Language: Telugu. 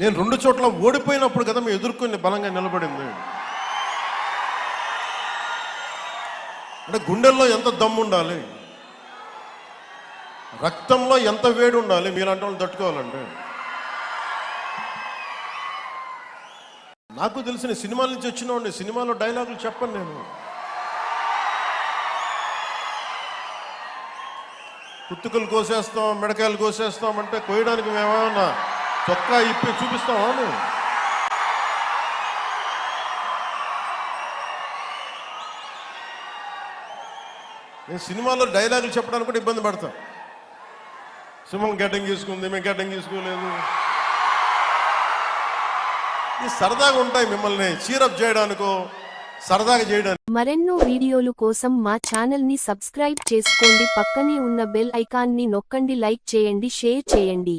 నేను రెండు చోట్ల ఓడిపోయినప్పుడు కదా మేము ఎదుర్కొని బలంగా నిలబడింది. అంటే గుండెల్లో ఎంత దమ్ము ఉండాలి? రక్తంలో ఎంత వేడి ఉండాలి? మీలాంటి వాళ్ళు తట్టుకోవాలంటే నాకు తెలిసిన సినిమాల నుంచి వచ్చిన సినిమాలో డైలాగులు చెప్పను నేను. పుత్తుకలు కోసేస్తాం మిడకాయలు కోసేస్తాం అంటే కోయడానికి మేమేమన్నా చొక్కా ఇప్పి చూపిస్తావా నేను సినిమాలో డైలాగులు చెప్పడానికి కూడా ఇబ్బంది పడతా. సింహం గడ్డం తీసుకుంది మేము గడ్డం తీసుకోలేదు సరదాగా ఉంటాయి మిమ్మల్ని చీరప్ చేయడానికో సరదాగా చేయడానికి. మరెన్నో వీడియోలు కోసం మా ఛానల్ని సబ్స్క్రైబ్ చేసుకోండి. పక్కనే ఉన్న బెల్ ఐకాన్ని నొక్కండి లైక్ చేయండి షేర్ చేయండి.